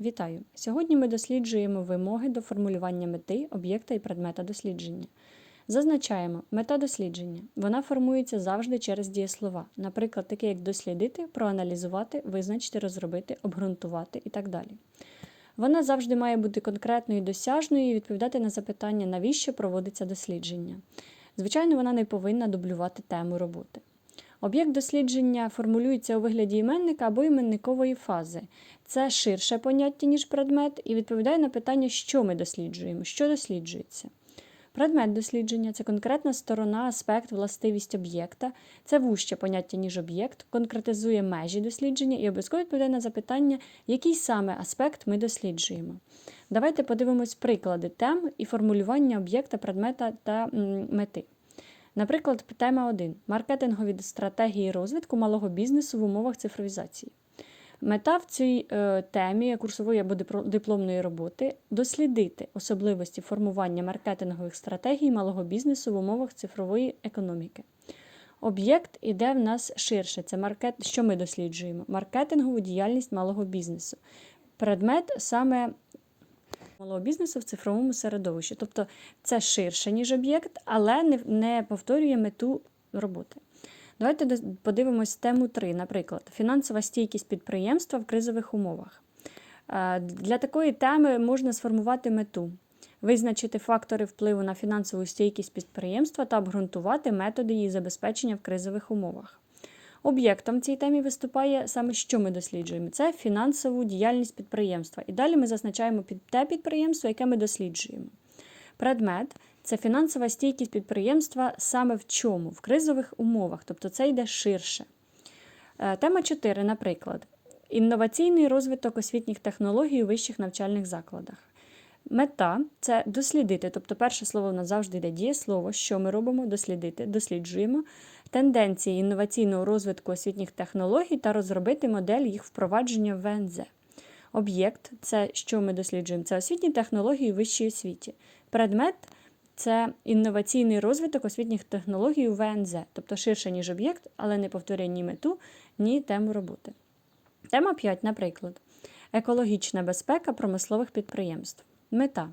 Вітаю! Сьогодні ми досліджуємо вимоги до формулювання мети, об'єкта і предмета дослідження. Зазначаємо, мета дослідження. Вона формується завжди через дієслова, наприклад, таке як дослідити, проаналізувати, визначити, розробити, обґрунтувати і так далі. Вона завжди має бути конкретною і досяжною і відповідати на запитання, навіщо проводиться дослідження. Звичайно, вона не повинна дублювати тему роботи. Об'єкт дослідження формулюється у вигляді іменника або іменникової фази. Це ширше поняття, ніж предмет, і відповідає на питання, що ми досліджуємо, що досліджується. Предмет дослідження це конкретна сторона, аспект, властивість об'єкта, це вужче поняття, ніж об'єкт, конкретизує межі дослідження і обов'язково відповідає на запитання, який саме аспект ми досліджуємо. Давайте подивимось приклади тем і формулювання об'єкта, предмета та мети. Наприклад, тема 1. Маркетингові стратегії розвитку малого бізнесу в умовах цифровізації. Мета в цій е, темі курсової або дипломної роботи дослідити особливості формування маркетингових стратегій малого бізнесу в умовах цифрової економіки. Об'єкт іде в нас ширше. Це маркет, що ми досліджуємо? Маркетингову діяльність малого бізнесу. Предмет саме малого бізнесу в цифровому середовищі. Тобто це ширше, ніж об'єкт, але не, не повторює мету роботи. Давайте подивимось тему 3, наприклад, фінансова стійкість підприємства в кризових умовах. Е, Для такої теми можна сформувати мету, визначити фактори впливу на фінансову стійкість підприємства та обґрунтувати методи її забезпечення в кризових умовах. Об'єктом цій темі виступає саме, що ми досліджуємо. Це фінансову діяльність підприємства. І далі ми зазначаємо під те підприємство, яке ми досліджуємо. Предмет це фінансова стійкість підприємства саме в чому? В кризових умовах, тобто це йде ширше. Е, Тема 4, наприклад, інноваційний розвиток освітніх технологій у вищих навчальних закладах. Мета це дослідити, тобто перше слово в нас завжди йде дієслово, що ми робимо, дослідити, досліджуємо тенденції інноваційного розвитку освітніх технологій та розробити модель їх впровадження в ВНЗ. Об'єкт це що ми досліджуємо? Це освітні технології у вищій освіті. Предмет це інноваційний розвиток освітніх технологій у ВНЗ, тобто ширше, ніж об'єкт, але не повторює ні мету, ні тему роботи. Тема 5, наприклад, екологічна безпека промислових підприємств. Мета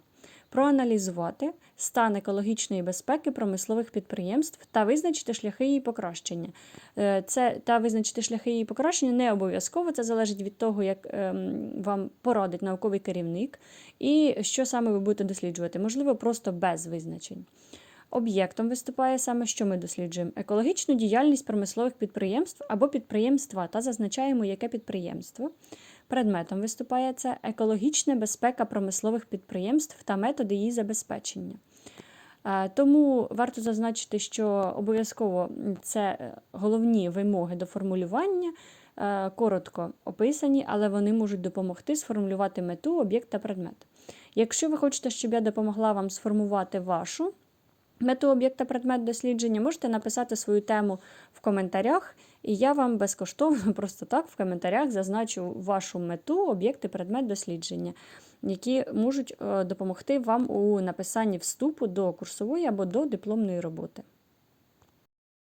проаналізувати стан екологічної безпеки промислових підприємств та визначити шляхи її покращення. Е, Це та визначити шляхи її покращення не обов'язково, це залежить від того, як ем, вам порадить науковий керівник і що саме ви будете досліджувати. Можливо, просто без визначень. Об'єктом виступає саме, що ми досліджуємо: екологічну діяльність промислових підприємств або підприємства та зазначаємо, яке підприємство. Предметом виступає це екологічна безпека промислових підприємств та методи її забезпечення. Е, Тому варто зазначити, що обов'язково це е, головні вимоги до формулювання, е, коротко описані, але вони можуть допомогти сформулювати мету, об'єкт та предмет. Якщо ви хочете, щоб я допомогла вам сформувати вашу мету об'єкта предмет дослідження, можете написати свою тему в коментарях, і я вам безкоштовно просто так в коментарях зазначу вашу мету, об'єкт і предмет дослідження, які можуть е, допомогти вам у написанні вступу до курсової або до дипломної роботи.